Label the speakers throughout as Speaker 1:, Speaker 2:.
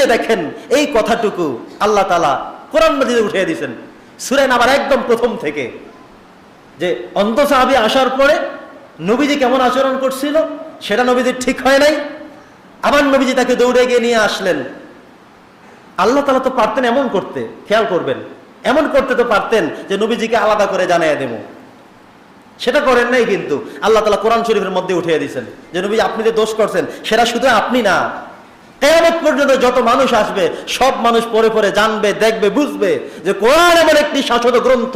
Speaker 1: যে দেখেন, এই কথাটুকু আল্লাহ তালা কোরআন মাজিদে উঠিয়ে দিয়েছেন। সুরেন আবার একদম প্রথম থেকে। যে অন্ত সাহাবি আসার পরে নবীজি কেমন আচরণ করছিল, সেটা নবীজির ঠিক হয় নাই। আবার নবীজি তাকে দৌড়ে গিয়ে নিয়ে আসলেন। আল্লাহ তালা তো পারতেন এমন করতে, খেয়াল করবেন। এমন করতে তো পারতেন যে নবীজিকে আলাদা করে জানাই দেবো। সেটা করেন নাই কিন্তু, আল্লাহ তালা কোরআন শরীফের মধ্যে উঠিয়ে দিয়েছেন। যে নবী আপনি যে দোষ করছেন, সেটা শুধু আপনি না কেয়ামত পর্যন্ত যত মানুষ আসবে, সব মানুষ পরে পরে জানবে, দেখবে, বুঝবে যে কোরআন এমন একটি শাসক গ্রন্থ।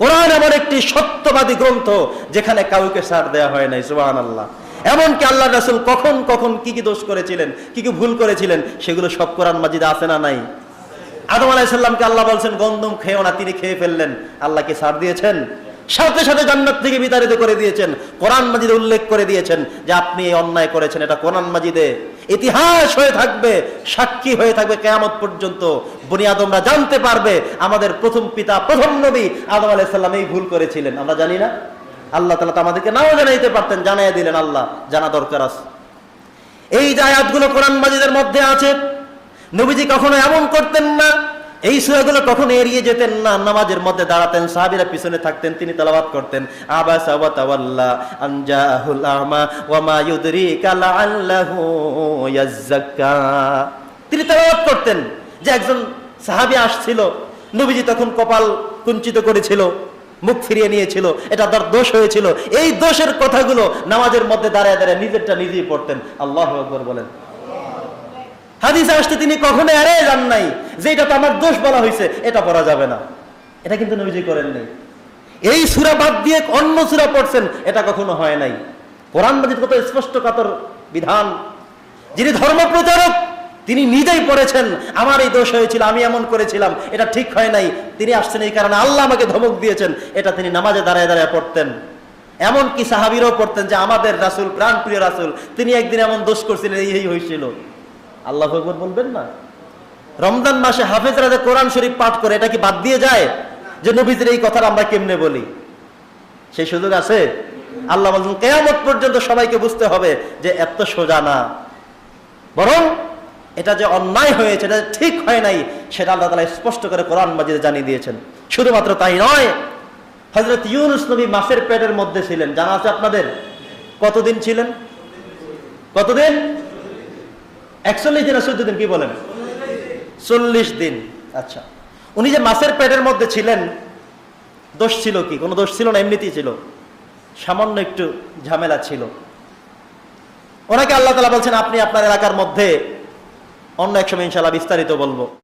Speaker 1: কোরআন এমন একটি সত্যবাদী গ্রন্থ যেখানে কাউকে সার দেওয়া হয় নাই সুবাহ আল্লাহ এমনকি আল্লাহ রাসুল কখন কখন কি কি দোষ করেছিলেন, কি কি ভুল করেছিলেন, সেগুলো সব কোরআন মাজিদে আছে না নাই? আদম আলাইসাল্লামকে আল্লাহ বলছেন, গন্ধম খেয়েও না, তিনি খেয়ে ফেললেন। আল্লাহ কি সার দিয়েছেন? সাথে সাথে জান্নাত থেকে বিতাড়িত করে দিয়েছেন। কোরআন মাজিদে উল্লেখ করে দিয়েছেন যে আপনি এই অন্যায় করেছেন। এটা কোরআন মাজিদে ইতিহাস হয়ে থাকবে, সাক্ষী হয়ে থাকবে কেয়ামত পর্যন্ত। বনি আদমরা জানতে পারবে, আমাদের প্রথম পিতা, প্রথম নবী আদম আলাইসাল্লাম এই ভুল করেছিলেন। আমরা জানি না? আল্লাহ তালা তো আমাদেরকে নাও জানাইতে পারতেন জানাই দিলেন আল্লাহ, জানা দরকার আছে। এই যে আয়াতগুলো কোরআন মাজিদের মধ্যে আছে, নবীজি কখনো এমন করতেন না এই সুরাগুলো কখনো এড়িয়ে যেতেন না? নামাজের মধ্যে দাঁড়াতেন, সাহাবিরা পিছনে থাকতেন, তিনি তেলাওয়াত করতেন। আবাসা তিনি তেলাওয়াত করতেন যে একজন সাহাবী আসছিল, নবীজি তখন কপাল কুঞ্চিত করেছিল, মুখ ফিরিয়ে নিয়েছিল, এটা তার দোষ হয়েছিল। এই দোষের কথাগুলো নামাজের মধ্যে দাঁড়ায় দাঁড়ায় নিজেরটা নিজেই পড়তেন। আল্লাহ আকবর বলেন। হাদিসে আসতে তিনি কখনো এড়িয়ে যান নাই। যে এটা তো আমার দোষ বলা হয়েছে এটা পড়া যাবে না। এটা কিন্তু নবীজি করেন নাই। এই সুরা বাদ দিয়ে অন্য সুরা পড়ছেন, এটা কখনো হয় নাই। কোরআন মাজিদ কত স্পষ্ট কাতর বিধান। যিনি ধর্ম প্রচারক তিনি নিজেই পড়েছেন, আমার এই দোষ হয়েছিল, আমি এমন করেছিলাম, এটা ঠিক হয় নাই। তিনি আসছেন এই কারণে আল্লাহ আমাকে ধমক দিয়েছেন, এটা তিনি নামাজে দাঁড়ায় দাঁড়ায় পড়তেন। এমন কি সাহাবিরও পড়তেন যে, আমাদের রাসুল প্রাণ প্রিয় রাসুল, তিনি একদিন এমন দোষ করছিলেন, এই হয়েছিল আল্লাহ আকবর বলবেন না। রমজান মাসে হাফেজরা যে কোরআন শরীফ পাঠ করে, এটা কি বাদ দিয়ে যায় যে নবীদের এই কথাটা আমরা কেমনে বলি? সেই সুযোগ আছে? আল্লাহ বলছেন, কেয়ামত পর্যন্ত সবাইকে বুঝতে হবে যে এত সোজা না। বরং এটা যে অন্যায় হয়েছে, এটা ঠিক হয় নাই, সেটা আল্লাহ তালা স্পষ্ট করে কোরআন মাজিদে জানিয়ে দিয়েছেন। শুধুমাত্র তাই নয় হজরত ইউনুস নবী মাসের পেটের মধ্যে ছিলেন। জানা আছে আপনাদের? কতদিন ছিলেন? কতদিন? একচল্লিশ দিন চোদ্দ দিন, কি বলেন? চল্লিশ দিন। আচ্ছা। উনি যে মাছের পেটের মধ্যে ছিলেন, দোষ ছিল কি? কোনো দোষ ছিল না? এমনিতেই ছিল। সামান্য একটু ঝামেলা ছিল। ওনাকে আল্লাহ তালা বলছেন, আপনি আপনার এলাকার মধ্যে অন্য এক সময় ইনশাল্লাহ বিস্তারিত বলব।